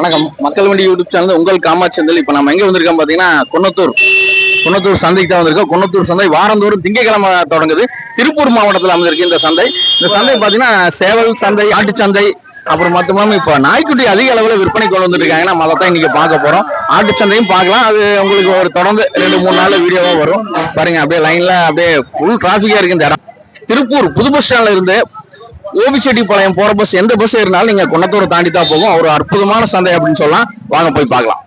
வணக்கம். மக்கள் வண்டி யூடியூப் சேனல் உங்கள் காமாச்சந்தல் இப்போ நம்ம எங்கே வந்திருக்கோம் பார்த்தீங்கன்னா கொன்னத்தூர். கொன்னத்தூர் சந்தைக்கு தான் வந்திருக்கோம். கொன்னத்தூர் சந்தை வாரந்தோறும் திங்கக்கிழமை தொடங்குது. திருப்பூர் மாவட்டத்தில் அமைந்திருக்கு இந்த சந்தை. இந்த சந்தை பார்த்தீங்கன்னா சேவல் சந்தை ஆட்டுச்சந்தை அப்புறம் மொத்தமாக இப்போ நாய்க்குட்டி அதிக அளவில் விற்பனை கொண்டு வந்துட்டு நம்ம அதை தான் இன்னைக்கு பார்க்க போகிறோம் ஆட்டு சந்தையும் பார்க்கலாம். அது உங்களுக்கு ஒரு தொடர்ந்து ரெண்டு மூணு நாள் வீடியோவாக வரும். பாருங்க அப்படியே லைனில் அப்படியே ஃபுல் டிராஃபிக்காக இருக்கு இந்த இடம். திருப்பூர் புது பஸ் ஸ்டாண்டில் இருந்து ஓபிச்செட்டிப்பாளையம் போற பஸ் எந்த பஸ் இருந்தாலும் நீங்க குன்னத்தூரை தாண்டி தான் போகும். ஒரு அற்புதமான சந்தை அப்படின்னு சொல்லலாம். வாங்க போய் பார்க்கலாம்.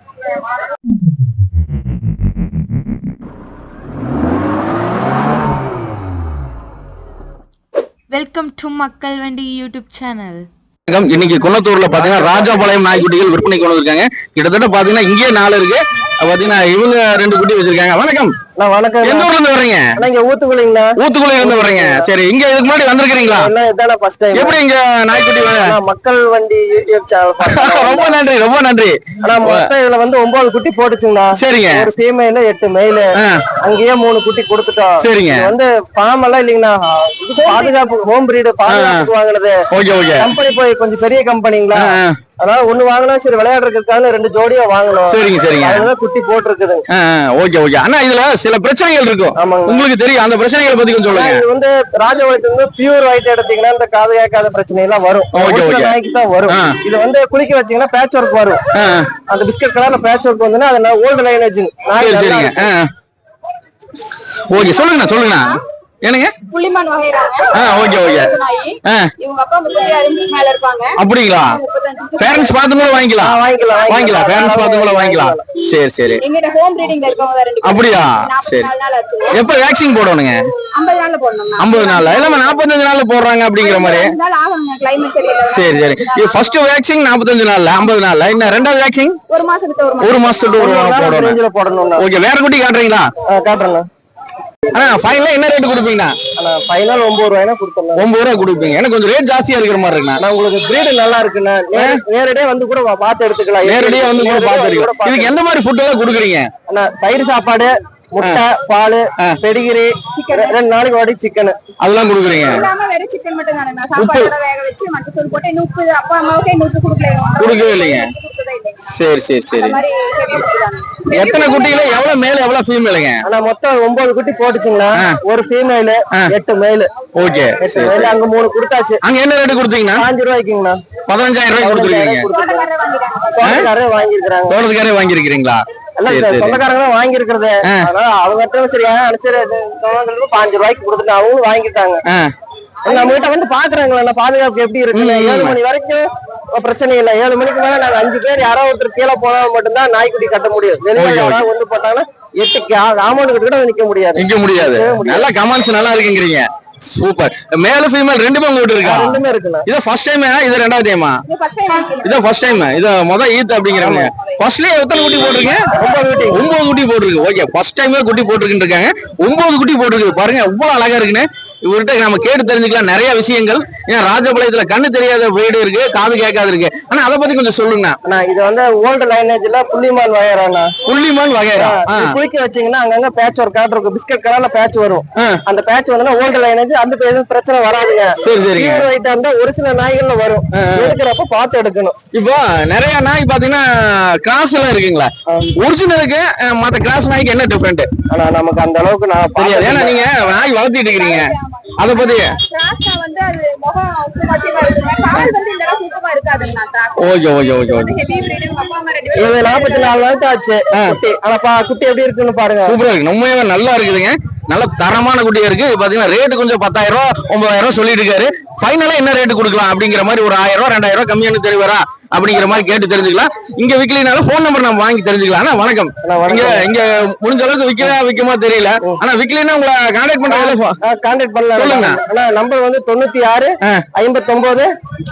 வெல்கம் டு மக்கள் வண்டி யூடியூப் சேனல் வணக்கம். இன்னைக்கு குன்னத்தூர்ல பாத்தீங்கன்னா ராஜாபாளையம் நாய்க்குட்டிகள் விற்பனை கொண்டு வந்திருக்காங்க. கிட்டத்தட்ட பாத்தீங்கன்னா இங்கேயே நாலு இருக்கு. பாத்தீங்கன்னா இவங்க ரெண்டு குட்டி வச்சிருக்காங்க. வணக்கம். அண்ணா வணக்கம் எந்த ஊர்ல இருந்து வர்றீங்க? அண்ணா இங்க ஊத்துக்குளிங்கண்ணா ஊத்துக்குள்ள இருந்து வர்றீங்க. சரி இங்க இதுக்கு முன்னாடி வந்திருக்கிறீங்களா? எல்லாம் இதான ஃபர்ஸ்ட் டைம் எப்படி இங்க நாய்க்குட்டி வ- மக்கள் வண்டி யூடியூப் சேனல் ரொம்ப நன்றி ரொம்ப நன்றி. ஆனா மொத்தம் இதுல வந்து ஒன்பது குட்டி போட்டுச்சுங்கண்ணா. சரிங்க. ஒரு ஃபீமேல் எட்டு மெயில் ஆ, அங்கேயே மூணு குட்டி கொடுத்துட்டோம். சரிங்க. வந்து ஃபார்ம் எல்லாம் இல்லைங்கண்ணா. பாதுகாப்பு ஹோம் பிரீடு பாதுகாப்புக்கு வாங்குனது ஓகே ஓகே. கம்பெனி போய் கொஞ்சம் பெரிய கம்பெனிங்களா. அதனால ஒண்ணு வாங்கினா சரி விளையாடுறதுக்காக ரெண்டு ஜோடியா வாங்கணும். சரிங்க சரிங்க. அதனால குட்டி ஆ, ஓகே ஓகே. அண்ணா இதுல சில பிரச்சனைகள் இருக்கும். உங்களுக்கு தெரியும் அந்த பிரச்சனைகளை பத்தி கொஞ்சம் ஆனா, சொல்லுங்க இது வந்து ராஜபாளையத்துல இருந்து பியூர் ஒயிட் எடுத்தீங்கன்னா இந்த காது கேட்காத பிரச்சனை எல்லாம் வரும். நாய்க்கு தான் வரும். இது வந்து குளிக்க வச்சீங்கன்னா பேட்ச் ஒர்க் வரும் அந்த பிஸ்கட் கலர்ல பேட்ச் ஒர்க் வந்துன்னா அது ஓல்டு லைனேஜ் சரி சரிங்க. ஓகே சொல்லுங்கண்ணா சொல்லுங்கண்ணா. என்னங்க? புள்ளிமான் ஓகே ஓகே. இவங்க அப்பா முப்பத்தி அஞ்சு மேல இருப்பாங்க. அப்படிங்களா? பேரண்ட்ஸ் பார்த்து கூட வாங்கிக்கலாம். வாங்கிக்கலாம் வாங்கிக்கலாம். பேரண்ட்ஸ் பார்த்து கூட வாங்கிக்கலாம். சரி சரி. எங்கிட்ட ஹோம் இருக்கவங்க. அப்படியா? சரி. நாள் எப்ப வேக்சின் போடணுங்க? ஐம்பது நாள்ல இல்லாம நாற்பத்தஞ்சு நாள்ல போடுறாங்க அப்படிங்கிற மாதிரி. நாள் சரி சரி. இது ஃபர்ஸ்ட் வேக்சின் நாற்பத்தஞ்சு நாள்ல. ஐம்பது நாள்ல. இன்னும் ரெண்டாவது வேக்சின் ஒரு மாசத்துக்கு ஒரு போடணும். ஓகே வேற குட்டி காட்டுறீங்களா? ஆ, அண்ணா ஃபைனலா என்ன ரேட் கொடுப்பீங்கண்ணா? ஆனா ஃபைனல் ஒன்பது ரூபாய்னா கொடுத்துடலாம். ஒன்பது ரூபா கொடுப்பீங்க. எனக்கு கொஞ்சம் ரேட் ஜாஸ்தியா இருக்கிற மாதிரி இருக்குண்ணா. ஆனா உங்களுக்கு பிரீடு நல்லா இருக்குண்ணா. நேரடியா வந்து கூட பார்த்து எடுத்துக்கலாம். நேரடியா வந்து கூட பார்த்து இதுக்கு எந்த மாதிரி ஃபுட் எல்லாம் கொடுக்குறீங்க? தயிர் சாப்பாடு முட்டை பால் பெடிகிரி ரெண்டு நாளைக்கு வாடி சிக்கன் அதெல்லாம் கொடுக்குறீங்க? வெறும் சிக்கன் மட்டும் தானே சாப்பாடோட வேக வச்சு மஞ்சள் தூள் போட்டு இன்னும் உப்பு அப்பா அம்மாவுக்கு இன்னும் உப்பு கொடுக்கல. கொடுக்கவே இல்லைங்க. சரி சரி சரி. எத்தனை குட்டிகள எவ்வளவு மேல எவ்வளவு ஃபீமேலுங்க ஆனா மொத்தம் ஒன்பது குட்டி போட்டுச்சுங்களா. ஒரு ஃபீமேல் எட்டு மேல் ஓகே எட்டு மேல் அங்க மூணு கொடுத்தாச்சு. அங்க என்ன ரேட் கொடுத்தீங்கன்னா? பாஞ்சு ரூபாய்க்குங்கண்ணா பதினஞ்சாயிரம் ரூபாய் கொடுத்துருக்கீங்க தோட்டக்காரரே வாங்கியிருக்கிறாங்க. தோட்டத்துக்காரே வாங்கிருக்கீங்களா சொந்தக்காரங்க தான் வாங்கியிருக்கிறது. ஆ. அதனால அவங்ககிட்ட சரி சொந்தங்களுக்கு பாஞ்சு ரூபாய்க்கு கொடுத்துட்டு அவங்களும் வாங்கிட்டாங்க. நம்ம கிட்ட வந்து பாக்குறாங்களா பாதுகாப்பு எப்படி இருக்கு. ஏழு மணி வரைக்கும் பிரச்சனை இல்ல. ஏழு மணிக்கு மேல நாங்க அஞ்சு பேர் யாரோ ஒருத்தர் கீழே போனா மட்டும்தான் நாய்க்குட்டி கட்ட முடியும். வெளியில வந்து போட்டாங்கன்னா எட்டு காமௌண்ட் கிட்ட கூட நிக்க முடியாது. நிக்க முடியாது. நல்லா கமெண்ட்ஸ் நல்லா இருக்குங்கிறீங்க. சூப்பர் மேல ஃபீமேல் ரெண்டுமே உங்ககிட்ட இருக்கா? ரெண்டுமே இருக்குண்ணா இது ஃபர்ஸ்ட் டைம் இது ரெண்டாவது டைமா இது ஃபர்ஸ்ட் டைம் இது ஃபர்ஸ்ட் டைம் இது முத ஈத் அப்படிங்கிறாங்க ஃபர்ஸ்ட்லயே எத்தனை குட்டி போட்டிருக்கீங்க? ஒன்பது குட்டி. ஒன்பது குட்டி போட்டிருக்கு. ஓகே ஃபர்ஸ்ட் டைமே குட்டி போட்டிருக்குன்னு இருக்காங்க ஒன்பது குட்டி போட்டிருக்கு. பாருங்க எவ்வளவு அழகா இருக்குன்னு. இவர்கிட்ட நம்ம கேட்டு தெரிஞ்சுக்கலாம் நிறைய விஷயங்கள். ஏன் ராஜபாளையத்துல கண்ணு தெரியாத வீடு இருக்கு காது கேட்காது இருக்கு. ஆனா அதை பத்தி கொஞ்சம் சொல்லுங்க இது வந்து ஓல்டு லைனேஜ்ல புள்ளிமான் வயறாண்ணா புள்ளிமான் வகைரா ஆ, குளிக்க வச்சீங்கன்னா அங்கங்க பேட்ச் ஒரு காட்டு இருக்கும். பிஸ்கட் கலர்ல பேட்ச் வரும். அந்த பேட்ச் வந்து ஓல்டு லைனேஜ் அந்த பிரச்சனை வராதுங்க. சரி ஒயிட்டா இருந்தா ஒரு சில நாய்கள்ல வரும். எடுக்கிறப்ப பார்த்து எடுக்கணும். இப்போ நிறைய நாய் பாத்தீங்கன்னா கிராஸ் எல்லாம் இருக்குங்களா? ஒரிஜினலுக்கு மத்த கிராஸ் நாய்க்கு என்ன டிஃபரெண்ட் ஆனா நமக்கு அந்த அளவுக்கு நான் தெரியாது. ஏன்னா. நீங்க நாய் வளர்த்திட்டு இருக்கிறீங்க. அத பத்தி? Okay okay okay okay. இது நாற்பத்தி நாலு நாளுக்கு ஆச்சு. குட்டி. ஆனா பா குட்டி எப்படி இருக்குன்னு பாருங்க. சூப்பரா இருக்கு. உண்மையாவே நல்லா இருக்குதுங்க. நல்ல தரமான குட்டியா இருக்கு. பாத்தீங்கன்னா ரேட்டு கொஞ்சம் பத்தாயிரம் ரூபா ஒன்பதாயிரம் சொல்லிட்டு இருக்காரு. ஃபைனலா என்ன ரேட்டு கொடுக்கலாம் அப்படிங்கிற மாதிரி ஒரு ஆயிரம் ரூபா ரெண்டாயிரம் ரூபா கம்மியான தெரிவரா அப்படிங்கிற மாதிரி கேட்டு தெரிஞ்சுக்கலாம். இங்க விக்கலினாலும் போன் நம்பர் நம்ம வாங்கி தெரிஞ்சுக்கலாம். ஆனா வணக்கம். இங்க இங்க முடிஞ்ச அளவுக்கு விக்கலா விக்குமா தெரியல. ஆனா விக்கலினா உங்களை கான்டாக்ட் பண்றதுல கான்டாக்ட் பண்ணலாம். சொல்லுங்க. ஆனா நம்பர் வந்து தொண்ணூத்தி ஆறு ஆ. ஐம்பத்தொன்பது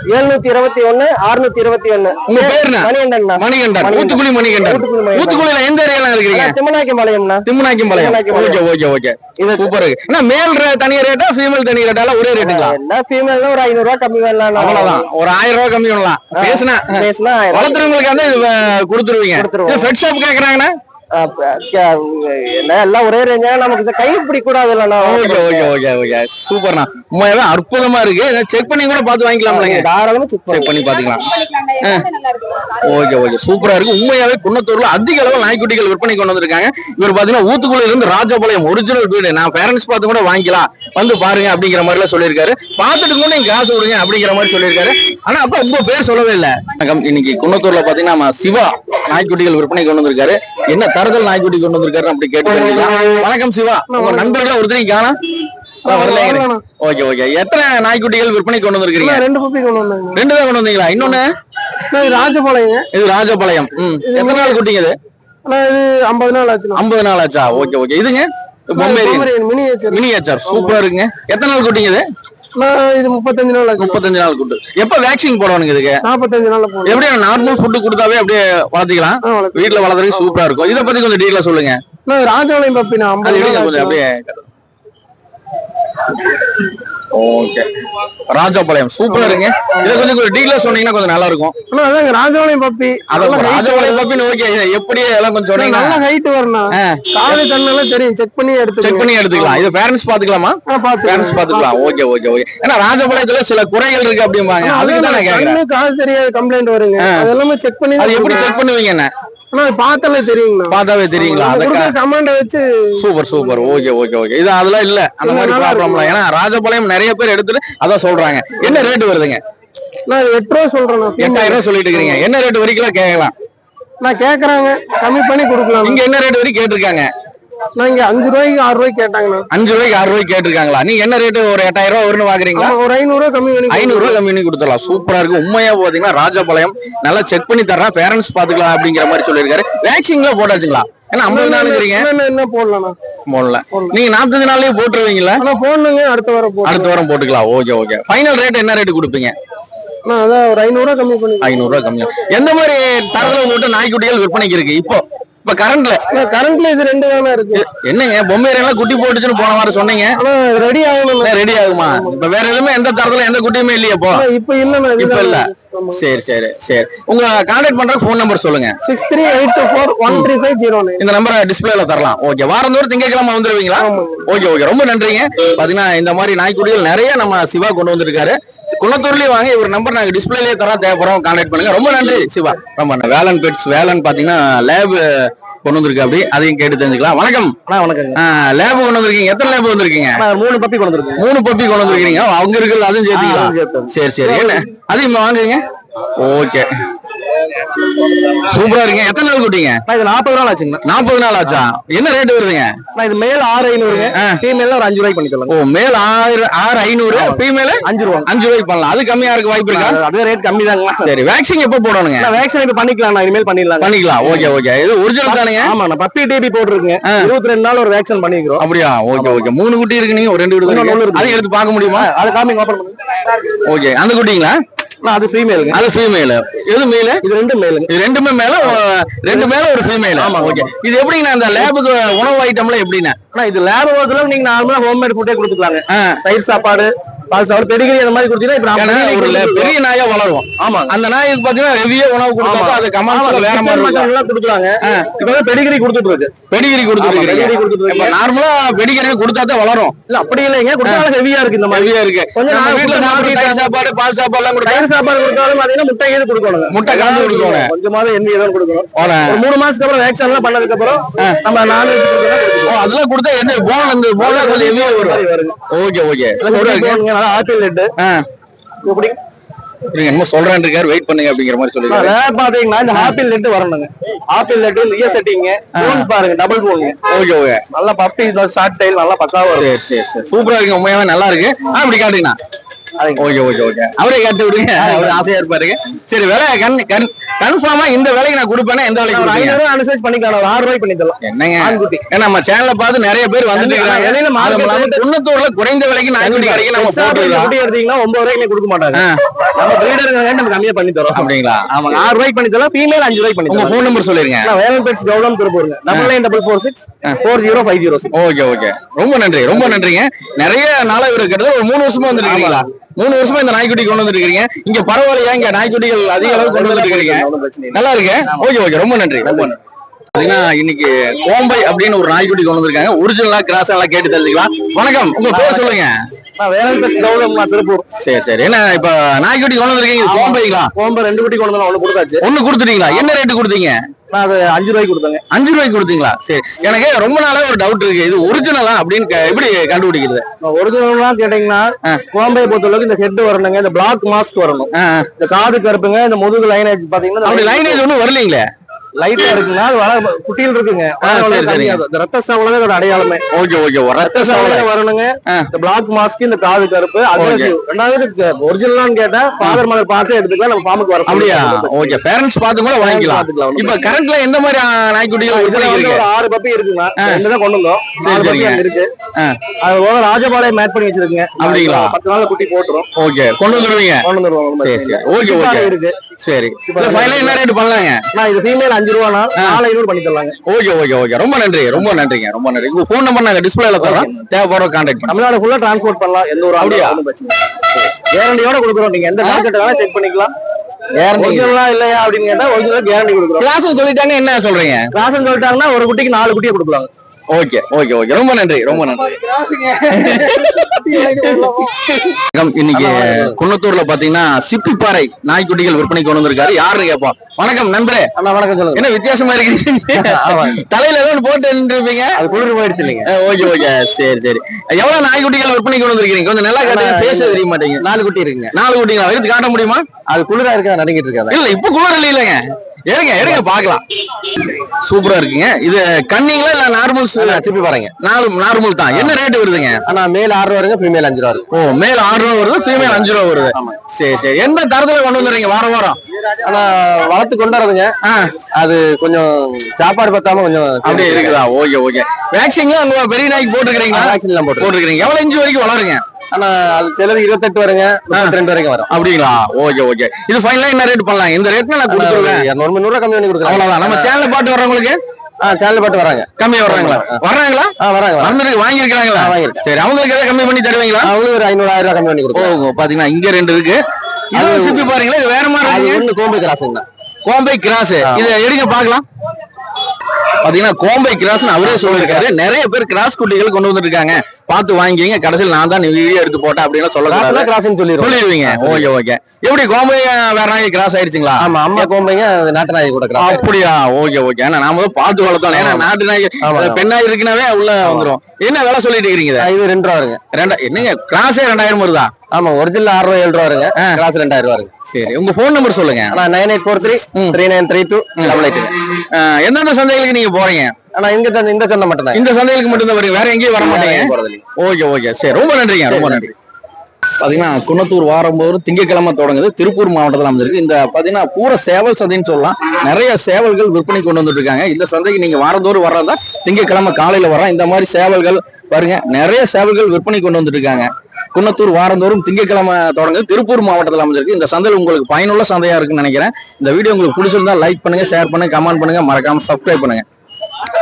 எழுநூத்தி இருபத்தி ஒண்ணு அறுநூத்தி இருபத்தி ஒண்ணு உங்க பேர்? மணிகண்டன் மணிகண்டன். ஊத்துக்குழி மணிகண்டன். ஊத்துக்குழியில எந்த ஏரியால இருக்கிறீங்க? Thimmanayakkam பாளையம்னா Thimmanaickenpalayam okay Thimmanaickenpalayam. Okay okay. இது- சூப்பர் ஆனா மேல் தனி ரேட்டா ஃபீமேல் தனி ரேட்டால ஒரே ரேட்டுங்களா என்ன ஃபீமேல் ஒரு ஐநூறு ரூபாய் கம்மி வேணலாம் அவ்வளவுதான். ஒரு ஆயிரம் ரூபாய் கம்மி பண்ணலாம் பேசுனா. வளர்த்துறவங்களுக்கு வந்து கொடுத்துருவீங்க. பெட் ஷாப் கேக்குறாங்கன்னா எல்லாம் ஒரே ரேஞ்சா நமக்கு இந்த கை பிடிக்க கூடாதுல்லண்ணா. Okay okay okay okay. சூப்பர்ண்ணா. உண்மையாவே அற்புதமா இருக்கு. செக் பண்ணி கூட பார்த்து வாங்கிக்கலாம்லங்க தாராளமா செக் செக் பண்ணி பாத்துக்கலாம் ஓகே ஓகே. சூப்பரா இருக்கு. உண்மையாவே குன்னத்தூர்ல அதிக அளவு நாய்க்குட்டிகள் விற்பனை கொண்டு வந்திருக்காங்க. இவர் பாத்தீங்கன்னா ஊத்துக்குள்ள இருந்து ராஜபாளையம் ஒரிஜினல் வீடு. நான் பேரண்ட்ஸ் பார்த்து கூட வாங்கிக்கலாம். வந்து பாருங்க அப்படிங்கிற மாதிரி எல்லாம் சொல்லியிருக்காரு. பார்த்துட்டு கூட நீங்க காசு கொடுங்க அப்படிங்கிற மாதிரி சொல்லியிருக்காரு. ஆனா அப்ப உங்க பேர் சொல்லவே இல்ல. இன்னைக்கு குன்னத்தூர்ல பாத்தீங்கன்னா நம்ம சிவா நாய்க்குட்டிகள் விற்பனை கொண்டு வந்திருக்காரு. என்ன தரதல் நாய்க்குட்டி கொண்டு வந்திருக்காரு அப்படி கேட்டு. வணக்கம் சிவா. உங்க நண்பர்கள் ஒருத்தரையும் காணா? Okay okay. எத்தனை நாய்க்குட்டிகள் விற்பனை கொண்டு வந்திருக்கீங்க ரெண்டு புப்பி கொண்டு வந்தாங்க. ரெண்டு தான் கொண்டு வந்தீங்களா? இன்னொன்னு? இது ராஜபாளையங்க. இது ராஜபாளையம். ம். எத்தனை நாள் குட்டிங்க இது? ஐம்பது நாள் ஆச்சு ஐம்பது நாள் ஆச்சா? Okay okay. இதுங்க? Pomeranian miniature miniature. சூப்பரா இருக்குங்க. எத்தனை நாள் குட்டிங்க இது? இது முப்பத்தஞ்சு நாள் முப்பத்தஞ்சு நாள் குட்டு எப்ப வேக்சின் போடணுங்க இதுக்கு? நாற்பத்தஞ்சு போகணும் எப்படி நார்மல் ஃபுட்டு கொடுத்தாவே அப்படியே வளர்த்திக்கலாம். வீட்ல வளர்த்துறதுக்கு சூப்பரா இருக்கும். இதை பத்தி கொஞ்சம் டீட்டெயிலா சொல்லுங்க. நான் இது ராஜபாளையம் பப்பி நான் அது ஐம்பது எப்படிங்க நாள் கொஞ்சம் ஆச்சு. அப்படியே ஓகே ராஜபாளையம். சூப்பரா இருக்குங்க. இதை கொஞ்சம் கொஞ்சம் டீட்டெயிலா சொன்னீங்கன்னா கொஞ்சம் நல்லா இருக்கும் ஆனா அதாங்க ராஜபாளையம் பப்பி. அதான் ராஜபாளையம் பப்பின்னு ஓகே எப்படி எல்லாம் கொஞ்சம் நல்ல சொன்னீங்கன்னா ஹைட் வரணும். காலை கண்ணெல்லாம் தெரியும். செக் பண்ணி எடுத்து செக் பண்ணி எடுத்துக்கலாம். இது பேரண்ட்ஸ் பாத்துக்கலாமா பேரண்ட்ஸ் பாத்துக்கலாம் ஓகே ஓகே ஓகே ஏன்னா ராஜபாளையத்துல சில குறைகள் இருக்கு அப்படிம்பாங்க. அதுக்கு தான் நான் கேக்குறேன். காது தெரியாத கம்ப்ளைண்ட் வருங்க. அது எல்லாமே செக் பண்ணி அது எப்படி செக் பண்ணுவீங்க என்ன? பார்த்தாலே தெரியுங்கண்ணா. பார்த்தாவே தெரியுங்களா? அந்த கமாண்ட வச்சு super super. Okay okay okay. இது அதெல்லாம் இல்ல. அந்த மாதிரி ப்ராப்ளம்லாம் ஏன்னா ராஜபாளையம் நிறைய பேர் எடுத்துட்டு அதான் சொல்றாங்க. என்ன ரேட் வருதுங்க? நான் எட்டு ரூபா சொல்றேன். எட்டாயிரம் ரூபாய் சொல்லிட்டு இருக்கீங்க என்ன ரேட் வரைக்கும் கேட்கலாம்? நான் கேக்குறாங்க. கம்மி பண்ணி கொடுக்கலாம் இங்க என்ன ரேட் வரைக்கும் கேட்டிருக்காங்க? நான் இங்க அஞ்சு ரூபாய்க்கு ஆறு ரூபாய்க்கு கேட்டாங்கண்ணா. அஞ்சு ரூபாய்க்கு ஆறு ரூபாய்க்கு கேட்டிருக்காங்களா? நீங்க என்ன ரேட் ஒரு எட்டாயிரம் ரூபாய் வரும்னு வாங்குறீங்களா? ஆமா, ஒரு ஐநூறு ரூபா கம்மி பண்ணி ஐநூறு ரூபாய் கம்மி பண்ணி கொடுத்துடலாம். சூப்பரா இருக்கு. உண்மையா பாத்தீங்கன்னா ராஜபாளையம் நல்லா செக் பண்ணி தர்றேன். பேரண்ட்ஸ் பாத்துக்கலாம் அப்படிங்கிற மாதிரி சொல்லியிருக்காரு. வேக்சின்ல போட்டாச்சுங்களா? ஏன்னா ஐம்பது நாளுங்கிறீங்க என்ன, போடலாம்ண்ணா போடல. நீங்க நாற்பத்தஞ்சு நாள்லயே போட்டுருவீங்களா போடணுங்க. அடுத்த வாரம் அடுத்த வாரம் போட்டுக்கலாம். ஓகே ஓகே ஃபைனல் ரேட் என்ன ரேட் கொடுப்பீங்க? அதான் ஒரு ஐநூறு ரூபா கம்மி பண்ணி ஐநூறு ரூபாய் கம்மியா எந்த மாதிரி தரத்துல மட்டும் நாய்க்குட்டிகள் விற்பனைக்கு இருக்கு? இப்போ. இப்ப கரண்ட்ல கரண்ட்ல இது ரெண்டு தானே இருக்கு. என்னங்க பொம்மை எல்லாம் குட்டி போட்டுச்சுன்னு போன வாரம் சொன்னீங்க? ரெடி ஆகணும் ரெடி ஆகுமா? இப்ப வேற எதுவுமே எந்த தரத்துல எந்த குட்டியுமே இல்லையா இப்போ. இப்ப இல்லண்ணா இப்ப இல்ல. சரி சரி சரி. உங்க கான்டாக்ட் பண்ற ஃபோன் நம்பர் சொல்லுங்க. Six three eight two four one three five zero இந்த நம்பரை டிஸ்பிளேல தரலாம். ஓகே வாரந்தோறும் திங்கக்கிழமை வந்துருவீங்களா? ஓகே ஓகே ரொம்ப நன்றிங்க. பாத்தீங்கன்னா இந்த மாதிரி நாய்க்குட்டிகள் நிறைய நம்ம சிவா கொண்டு வந்திருக்காரு. குணத்தூர்லயே வாங்க இவர் நம்பர் நாங்க டிஸ்பிளேலயே தர தேவைப்படுறோம் கான்டாக்ட் பண்ணுங்க. ரொம்ப நன்றி சிவா. ரொம்ப. வேலன் பெட்ஸ் வேலன் பாத்தீங்கன்னா லேப் கொண்டு வந்திருக்கு அப்படி அதையும் கேட்டு தெரிஞ்சுக்கலாம். வணக்கம். வணக்கங்க. லேப் கொண்டு வந்திருக்கீங்க. எத்தனை லேப் வந்திருக்கீங்க? மூணு பப்பி கொண்டு வந்திருக்கேன். மூணு பப்பி கொண்டு வந்திருக்கீங்க. அவங்க இருக்கிறது அதுவும் சேர்த்தோம். சரி சரி. அதையும் வாங்குங்க. ஓகே. சூப்பரா இருக்கீங்க. எத்தனை நாள் குட்டிங்க இது நாற்பது நாள் ஆச்சுங்கண்ணா. நாற்பது நாள் ஆச்சா? என்ன ரேட் வருதுங்க? நான் இது மேல் ஆறு ஐநூறுங்க. ஃபீமேல ஒரு அஞ்சு ரூபாய்க்கு பண்ணி தரலாம் ஓ மேல் ஆறு ஆறு ஐநூறு ஃபீமேல் அஞ்சு ரூபா. அஞ்சு ரூபாய்க்கு பண்ணலாம். அது கம்மியா இருக்க வாய்ப்பு இருக்கா? அதுவே ரேட் கம்மி தாங்க சரி வேக்சின் எப்போ போடணுங்க? நான் வேக்சின் இப்ப பண்ணிக்கலாம் நான் இனிமேல் பண்ணிடலாம் பண்ணிக்கலாம். Okay okay. இது ஒரிஜினல் தானுங்க? ஆமா நான் பப்பி டிபி போட்டுருக்கேன். இருபத்தி ரெண்டு நாள் ஒரு வேக்சின் பண்ணிக்கிறோம். அப்படியா? Okay okay. மூணு குட்டி இருக்கு நீங்க ஒரு ரெண்டு குட்டி. அதையும் எடுத்து பார்க்க முடியுமா? அது காமிங் ஓபன் பண்ணுங்க ஓகே. அந்த குட்டிங்களா? அது ஃபீமேலுங்க அது ஃபீமேல் எது மேல் இது ரெண்டு மேலுங்க இது ரெண்டுமே மேல ரெண்டு மேல ஒரு ஃபீமேல் ஆமா, ஓகே. இது எப்படிங்கண்ணா அந்த லேபுக்கு உணவு ஐட்டம்ல எப்படிண்ணா? ஆனா இது லேப் ஒர்க்ல நீங்க நார்மலா ஹோம்மேட் ஃபுட்டே கொடுத்துக்கலாங்க. தயிர் சாப்பாடு பால் சாப்பாடு பெடிகிரி அந்த மாதிரி கொடுத்தீங்கன்னா ஒரு பெரிய நாயா வளரும் ஆமாங்க. அந்த நாய்க்கு பாத்தீங்கன்னா ஹெவியா உணவு கொடுத்தா அது கமான்ஸ்ல வேற மாதிரி கொடுக்குறாங்க இப்ப பெடிகிரி கொடுத்துட்டு இருக்கு பெடிகிரி கொடுத்துட்டு ஆமா, இருக்கீங்க. நார்மலா பெடிகிரி கொடுத்தா தான் வளரும். இல்ல அப்படி இல்லைங்க. கொடுத்தாலும் ஹெவியா இருக்கு இந்த மாதிரி. ஹெவியா இருக்கு. கொஞ்சம் நம்ம சாப்பிட்டு சாப்பாடு பால் சாப்பாடு எல்லாம் கொடுத்தா தயிர் சாப்பாடு கொடுத்தாலும் பாத்தீங்கன்னா முட்டை ஏது கொடுக்கணும் முட்டை கலந்து கொடுக்கணும். கொஞ்சமாவது எண்ணெய் ஏதாவது கொடுக்கணும். மூணு மாசத்துக்கு அப்புறம் வேக்சின் எல்லாம் பண்ணதுக்கு அப்புறம் நம்ம நான்வெஜ் ஓ, அதெல்லாம் கொடுத்தா என்ன போன் அந்த போன் கொஞ்சம் ஹெவியா வரும். ஓகே ஓகே இருக்கு. ஆப்பிள் லெட்டு நீங்க என்னமோ சொல்றேன் இருக்காரு. வெயிட் பண்ணுங்க அப்படிங்கிற மாதிரி வேற பாத்தீங்கன்னா இந்த ஆப்பிள் லெட்டு வரணுங்க. ஆப்பிள் லெட்டு செட்டிங்க போன் பாருங்க டபுள் போனுங்க ஓகே ஓகே நல்லா பப்பி ஷார்ட் டைல் நல்லா பக்காவா வரும் சரி சரி சரி. சூப்பரா இருக்கு உண்மையாவே நல்லா இருக்கு. ஆ இப்படி காட்டுங்கண்ணா. Okay okay okay. அவரே காட்டி விடுங்க. அவரு ஆசையா இருப்பாருங்க சரி விலை கன் கன் கன்ஃபார்மா இந்த விலைக்கு நான் கொடுப்பேன்னா எந்த விலைக்கு ஐநூறு அனுசரிச்சு பண்ணிக்கலாம். ஆறு ரூபாய்க்கு பண்ணி தரலாம். என்னங்க. ஏன்னா நம்ம சேனலை பார்த்து நிறைய பேர் வந்துட்டு இருக்காங்க. குன்னத்தூர்ல குறைந்த விலைக்கு நாய்க்குட்டி கிடைக்கும் நம்ம போட்டுருக்கோம் எடுத்தீங்கன்னா ஒன்பது ரூபாய்க்கு கொடுக்க மாட்டாங்க நம்ம பிரீடருங்க நம்ம கம்மியா பண்ணி தரோம். அப்படிங்களா? ஆமாங்க ஆறு ரூபாய்க்கு பண்ணி தரலாம். ஃபீமேல் அஞ்சு ரூபாய்க்கு பண்ணி தரலாம். ஃபோன் நம்பர் சொல்லிருங்க. வேலன் பெட்ஸ் கவுடம் திருப்பூருங்க double nine double four six four zero five zero okay okay. ரொம்ப நன்றி ரொம்ப நன்றிங்க. நிறைய நாளா இவரு கிட்டத்தட்ட ஒரு மூணு வருஷமா வந்துட்டு இருக்கீங்களா? மூணு வருஷமா இந்த நாய்க்குட்டி கொண்டு வந்துட்டு இருக்கீங்க இங்க பரவாயில்லையா? இங்க நாய்க்குட்டிகள் அதிக அளவு கொண்டு இல்லை. நல்லா இருக்கு? Okay okay. ரொம்ப நன்றி. ரொம்ப நன்றி. பாத்தீங்கன்னா இன்னைக்கு கோம்பை அப்படின்னு ஒரு நாய்க்குட்டி கொண்டு வந்திருக்காங்க. ஒரிஜினலா கிராஸ் எல்லாம் கேட்டு தெரிஞ்சுக்கலாம். வணக்கம். உங்க பேர் சொல்லுங்க. திருப்பூர். சரி சரி. என்ன இப்ப நாய்க்குட்டி கொண்டு வந்திருக்கீங்க? கோம்பைங்களா? கோம்பை ரெண்டு குட்டி கொண்டு வந்து ஒண்ணு கொடுத்தாச்சு. ஒண்ணு கொடுத்துட்டீங்களா? என்ன ரேட்டு கொடுத்தீங்க? நான் அது அஞ்சு ரூபாய்க்கு கொடுத்தேங்க. அஞ்சு ரூபாய்க்கு கொடுத்தீங்களா? சரி. எனக்கு ரொம்ப நாளா ஒரு டவுட் இருக்கு. இது ஒரிஜினலா அப்படின்னு எப்படி கண்டுபிடிக்கிறது? ஒரிஜினல்லாம் கேட்டீங்கன்னா கோம்பையை பொறுத்த அளவுக்கு இந்த ஹெட் வரணுங்க. இந்த பிளாக் மாஸ்க் வரணும். இந்த காது கருப்புங்க இந்த முதுகு லைனேஜ் பாத்தீங்கன்னா அப்படி லைனேஜ் ஒண்ணும் வரலீங்களே? லைட்டா இருக்குங்க அது குட்டியில் இருக்குங்க. ரத்த அதோட அடையாளமே. ஓகே ஓகே ரத்த ரத்த சவலை. சவளை வரணுங்க. இந்த பிளாக் மாஸ்க் இந்த காது கருப்பு அக்ரெசிவ் ரெண்டாவது ஒரிஜினலான்னு கேட்டா ஃபாதர் மதர் பார்த்து எடுத்துக்கலாம் நம்ம பாம்புக்கு வர அப்படியா. ஓகே. பேரண்ட்ஸ் பார்த்து கூட வாங்கிக்கலாம். இப்ப கரண்ட்ல எந்த மாதிரி நாய்க்குட்டிகள் இருக்கு? ஆறு பப்பி இருக்குங்க ரெண்டு தான் கொண்டு வந்தோம். சரி, ஆறு பப்பி. அங்க இருக்கு. அது போக ராஜபாளையம் மேட் பண்ணி வச்சிருக்குங்க. அப்படிங்களா? பத்து நாள்ல குட்டி போட்டுரும். ஓகே. கொண்டு வந்துருவீங்க? கொண்டு வந்துருவாங்க சரி சரி. Okay okay. இருக்கு. சரி. இப்ப ஃபைனல் என்ன ரேட் பண்ணலாங்க? நான் இது ஃபீமேல் அஞ்சு ரூபானா? நாலு ஐநூறு பண்ணி தரலாங்க. Okay okay okay. ரொம்ப நன்றி ரொம்ப நன்றிங்க ரொம்ப நன்றி. உங்க ஃபோன் நம்பர் நாங்க டிஸ்பிளேல தரோம் தேவைப்படுற கான்டாக்ட் தமிழ்நாடு ஃபுல்லா டிரான்ஸ்போர்ட் பண்ணலாம். எந்த ஒரு அப்படியா? கேரண்டியோட கொடுக்குறோம். நீங்க எந்த மார்க்கெட் வேணா செக் பண்ணிக்கலாம். இல்லையா அப்படின்னு கேட்டா ஒரிஜினல் கேரண்டி கொடுக்குறோம். கிளாஸ் சொல்லிட்டாங்க என்ன சொல்றீங்க? கிளாஸ் சொல்லிட்டாங்கன்னா ஒரு குட்டிக்கு நாலு குட்டியை கொடுக்கலாம் ஓகே ஓகே ஓகே. ரொம்ப நன்றி ரொம்ப நன்றி. இன்னைக்கு குன்னத்தூர்ல பாத்தீங்கன்னா சிப்பிப்பாறை நாய்க்குட்டிகள் விற்பனைக்கு கொண்டு வந்திருக்காரு. யாருன்னு கேட்போம் வணக்கம் நண்பரே. அண்ணா வணக்கம் சொல்லுங்க. என்ன வித்தியாசமா இருக்கீங்க ஆமா. தலையில ஏதோ ஒண்ணு போட்டு நின்றுருப்பீங்க. அது குளிர் போயிடுச்சு இல்லைங்க. Okay okay. சரி சரி. எவ்வளவு நாய்க்குட்டிகள் விற்பனைக்கு கொண்டு வந்திருக்கீங்க? கொஞ்சம் நல்லா காட்டுங்க. பேச தெரிய மாட்டேங்க நாலு குட்டி இருக்குங்க. நாலு குட்டிங்களா? எடுத்து காட்ட முடியுமா? அது குளிரா இருக்கா நடுங்கிட்டு இருக்காது. இல்ல இப்ப குளிர் இல்லைங்க. எடுங்க எடுங்க பாக்கலாம் சூப்பரா இருக்குங்க. இது கன்னிங்களா இல்ல நார்மல்ஸ் சிப்பி பாருங்க. நாலு நார்மல் தான். என்ன ரேட் வருதுங்க? ஆனா மேல் ஆறு ரூபா வருங்க ஃபீமேல் அஞ்சு ரூபா ஓ மேல் ஆறு ரூபா வருது ஃபீமேல் அஞ்சு ரூபா வருது சரி சரி. எந்த தரத்துல கொண்டு வந்துடுறீங்க? வாரம் வாரம். ஆனா வளர்த்து கொண்டு வரதுங்க அது கொஞ்சம் சாப்பாடு பத்தாம கொஞ்சம் அப்படியே இருக்குதா? Okay okay. வேக்சின் உங்க பெரிய நாய்க்கு போட்டுருக்கீங்களா வேக்சின் எல்லாம் போட்டு போட்டுருக்கீங்க எவ்வளவு இன்ச்சு வரைக்கும் வளருங்க? ஆனா அது சிலது இருபத்தெட்டு வருங்க முப்பத்தி ரெண்டு வரைக்கும் வரும். அப்படிங்களா? Okay okay. இது ஃபைனலா என்ன ரேட் பண்ணலாம் இந்த ரேட்ல நான் கொடுத்துருவேன். இரநூறு முந்நூறு கம்மி பண்ணி கொடுக்குறேன். அவ்வளவுதான். நம்ம சேனல்ல பாட்டு வர்றவங்களுக்கு? சேனல் பாட்டு வராங்க. கம்மியா வர்றாங்களா? வர்றாங்களா? வராங்க வாங்கியிருக்காங்களா ஆ, வாங்கியிருக்கேன். சரி அவங்களுக்கு ஏதாவது கம்மி பண்ணி தருவீங்களா? அவங்களும் ஒரு ஐநூறு ஆயிரம் ரூபாய் கம்மி பண்ணி ஓ கொடுக்குறோம் பாத்தீங்கன்னா இங்க ரெண்டு இருக்கு. இது சிப்பி பாருங்களா இது வேற மாதிரி ஒண்ணு கோம்பை கிராஸுங்க கோம்பை கிராஸ். இத எடுங்க பார்க்கலாம். பாத்தீங்கன்னா கோம்பை கிராஸ் அவரே சொல்லிருக்காரு நிறைய பேர் கிராஸ் குட்டிகள் கொண்டு வந்துருக்காங்க பார்த்து வாங்கிங்க கடைசியில் நான் தான் வீடியோ எடுத்து போட்டேன் அப்படின்னு சொல்லக்கூடாது கிராஸ்னு சொல்லிடுவோம். சொல்லிடுவீங்க. Okay okay. எப்படி கோம்பை வேற நாய் கிராஸ் ஆயிடுச்சுங்களா? ஆமா அம்மா கோம்பைங்க நாட்டு நாய் கூட கிராஸ் அப்படியா? Okay okay. ஏன்னா நாம பார்த்து வளர்த்தோம். ஏன்னா நாட்டு நாய். பெண் நாய் இருக்குனாவே உள்ள வந்துரும். என்ன விலை சொல்லிட்டு இருக்கீங்க இத? ரெண்டு ரூபா ரெண்டா என்னங்க? கிராஸே ரெண்டாயிரம் வருதா? ஆமா ஒரிஜினல் ஆறு ரூபா ஏழு ரூபா வருங்க. ஆ. கிராஸ் ரெண்டாயிரம் ரூபா வருங்க. சரி உங்க ஃபோன் நம்பர் சொல்லுங்க. ஆனா nine eight four three three nine three two double eight எந்தெந்த சந்தைகளுக்கு நீங்க போறீங்க? ஆனா இங்க தான் இந்த சந்தை மட்டும் தான் இந்த சந்தைகளுக்கு மட்டும் தான் வரீங்க வேற எங்கேயும் வர மாட்டீங்க? Okay okay. சரி ரொம்ப நன்றிங்க ரொம்ப நன்றி. பாத்தீங்கன்னா குன்னத்தூர் வாரம்போது திங்கட்கிழமை தொடங்குது. திருப்பூர் மாவட்டத்தில் அமைஞ்சிருக்கு. இந்த பாத்தீங்கன்னா பூரா சேவல் சந்தைன்னு சொல்லலாம். நிறைய சேவல்கள் விற்பனை கொண்டு வந்துட்டு இருக்காங்க இந்த சந்தைக்கு நீங்க வாரந்தோறும் வர்றதா திங்கட்கிழமை காலையில வரோம் இந்த மாதிரி சேவல்கள் பாருங்க நிறைய சேவல்கள் விற்பனை கொண்டு வந்துட்டு இருக்காங்க குன்னத்தூர் வாரந்தோறும் திங்கட்கிழமை தொடங்குது. திருப்பூர் மாவட்டத்தில் அமைஞ்சிருக்கு. இந்த சந்தையில் உங்களுக்கு பயனுள்ள சந்தையா இருக்குன்னு நினைக்கிறேன். இந்த வீடியோ உங்களுக்கு பிடிச்சிருந்தா லைக் பண்ணுங்க ஷேர் பண்ணுங்க கமெண்ட் பண்ணுங்க. மறக்காம சப்ஸ்கிரைப் பண்ணுங்க.